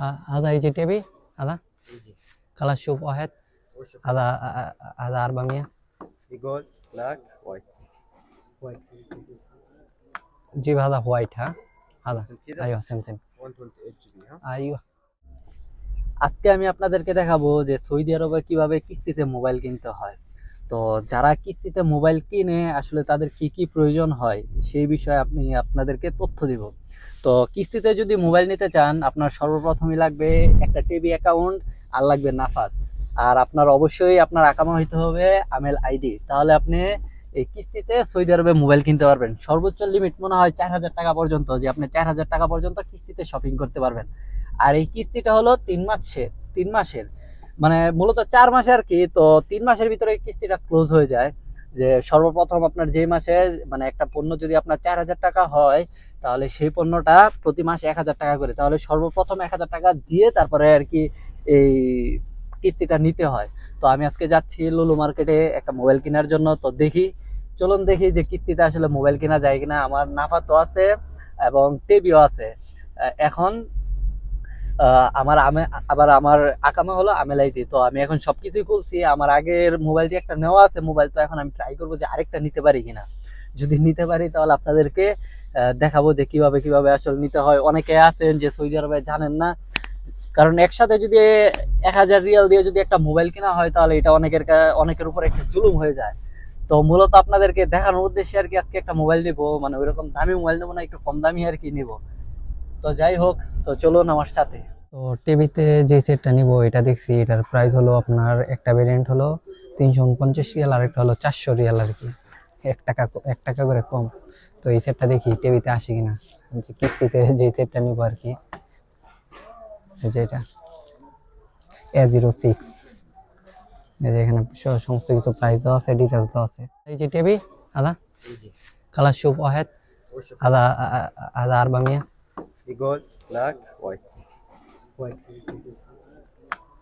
ه- هذا يجي تبي هذا يجي خلاص شوف واحد وش هذا آه، هذا 400 يقول بلاك وايت جيب هذا وايت ها هذا اسم كذا ايوه سم سم 128 جي بي ها ايوه আজকে আমি আপনাদেরকে দেখাবো যে সৌদি আরবে কিভাবে কিস্তিতে মোবাইল কিনতে হয় তো যারা কিস্তিতে মোবাইল কিনে আসলে তাদের কি কি প্রয়োজন হয়, সেই বিষয়ে আপনি আপনাদেরকে তথ্য দিব। তো কিস্তিতে যদি মোবাইল নিতে চান, আপনার সর্বপ্রথমই লাগবে একটা টিভি অ্যাকাউন্ট আর লাগবে নাফাত। আর আপনার অবশ্যই আপনার আকামা হইতে হবে আমেল আইডি। তাহলে আপনি এই কিস্তিতে সৌদি আরবে মোবাইল কিনতে পারবেন। সর্বোচ্চ লিমিট মনে হয় চার হাজার টাকা পর্যন্ত, যে আপনি চার হাজার টাকা পর্যন্ত কিস্তিতে শপিং করতে পারবেন। আর এই কিস্তিটা হলো তিন মাসের তিন মাসের। মানে মূলত চার মাসে আর কি, তো তিন মাসের ভিতরে কিস্তিটা ক্লোজ হয়ে যায়। যে সর্বপ্রথম আপনার যে মাসে মানে একটা পণ্য যদি আপনার চার হাজার টাকা হয়, তাহলে সেই পণ্যটা প্রতি মাসে এক হাজার টাকা করে। তাহলে সর্বপ্রথম এক হাজার টাকা দিয়ে তারপরে আর কি এই কিস্তিটা নিতে হয়। তো আমি আজকে যাচ্ছি লুলু মার্কেটে একটা মোবাইল কেনার জন্য। তো দেখি, চলুন দেখি যে কিস্তিতে আসলে মোবাইল কেনা যায় কিনা। আমার নাফা তো আছে এবং টেবিও আছে। এখন আমার আমে আবার আমার আকামা হলো আমেলাইতি। তো আমি এখন সব কিছুই খুলছি। আমার আগের মোবাইল দিয়ে একটা নেওয়া আছে মোবাইল তো এখন আমি ট্রাই করব যে আরেকটা নিতে পারি কিনা। যদি নিতে পারি তাহলে আপনাদেরকে দেখাবো যে কীভাবে কীভাবে আসলে নিতে হয়। অনেকে আছেন যে সৌদি আরবে জানেন না। কারণ একসাথে যদি এক হাজার রিয়াল দিয়ে যদি একটা মোবাইল কেনা হয়, তাহলে এটা অনেকের অনেকের উপর একটা জুলুম হয়ে যায়। তো মূলত আপনাদেরকে দেখানোর উদ্দেশ্যে আর কি আজকে একটা মোবাইল নেব। মানে ওইরকম দামি মোবাইল নেব না, একটু কম দামি আর কি নিব। তো যাই হোক তো চলুন আমার সাথে। তো টিভিতে যে সেটটা নিব এটা দেখছি এটার প্রাইস হলো আপনার একটা ভেরিয়েন্ট হলো তিনশো উনপঞ্চাশ রিয়াল আর একটা হলো চারশো রিয়াল আর কি। এক টাকা এক টাকা করে কম। তো এই সেটটা দেখি টিভিতে আসে কিনা। যে কিস্তিতে যে সেটটা নিব আর কি। যে এটা। এ জিরো সিক্স এই যে এখানে সমস্ত কিছু প্রাইস দেওয়া আছে ডিটেলস দেওয়া আছে। এই যে টিভি আদা। কালার শুভ ওয়াহেদ আদা আদা আরবামিয়া gold, black, white.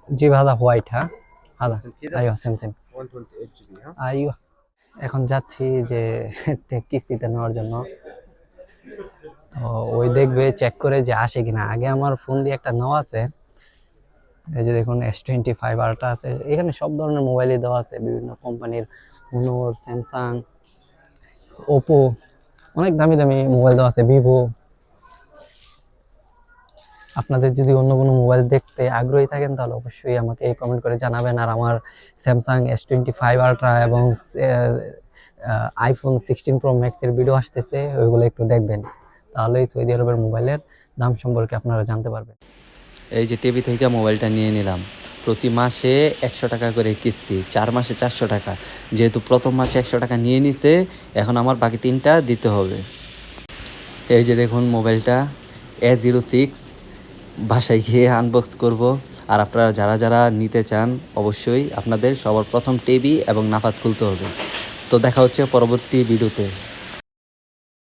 জি ভাদা হোয়াইট হ্যাঁ? ভালো। সেম সেম এখন যাচ্ছি যে কিস্তিতে নেওয়ার জন্য। তো ওই দেখবে চেক করে যে আসে কিনা। আগে আমার ফোন দিয়ে একটা নেওয়া আছে। এই যে দেখুন এস টোয়েন্টি ফাইভ আরটা আছে। এখানে সব ধরনের মোবাইলই দেওয়া আছে। বিভিন্ন কোম্পানির হুনোর স্যামসাং ওপো অনেক দামি দামি মোবাইল দেওয়া আছে। ভিভো আপনাদের যদি অন্য কোনো মোবাইল দেখতে আগ্রহী থাকেন, তাহলে অবশ্যই আমাকে কমেন্ট করে জানাবেন। আর আমার Samsung S twenty five ultra এবং আইফোন সিক্সটিন প্রো ম্যাক্সের ভিডিও আসতেছে, ওইগুলো একটু দেখবেন। তাহলেই সৌদি আরবের মোবাইলের দাম সম্পর্কে আপনারা জানতে পারবেন। এই যে টিভি থেকে মোবাইলটা নিয়ে নিলাম। প্রতি মাসে একশো টাকা করে কিস্তি, চার মাসে চারশো টাকা। যেহেতু প্রথম মাসে একশো টাকা নিয়ে নিছে, এখন আমার বাকি তিনটা দিতে হবে। এই যে দেখুন মোবাইলটা এ জিরো সিক্স বাসায় গিয়ে আনবক্স করব। আর আপনারা যারা যারা নিতে চান, অবশ্যই আপনাদের সবার প্রথম টেবি এবং নাফাত খুলতে হবে। তো দেখা হচ্ছে পরবর্তী ভিডিওতে।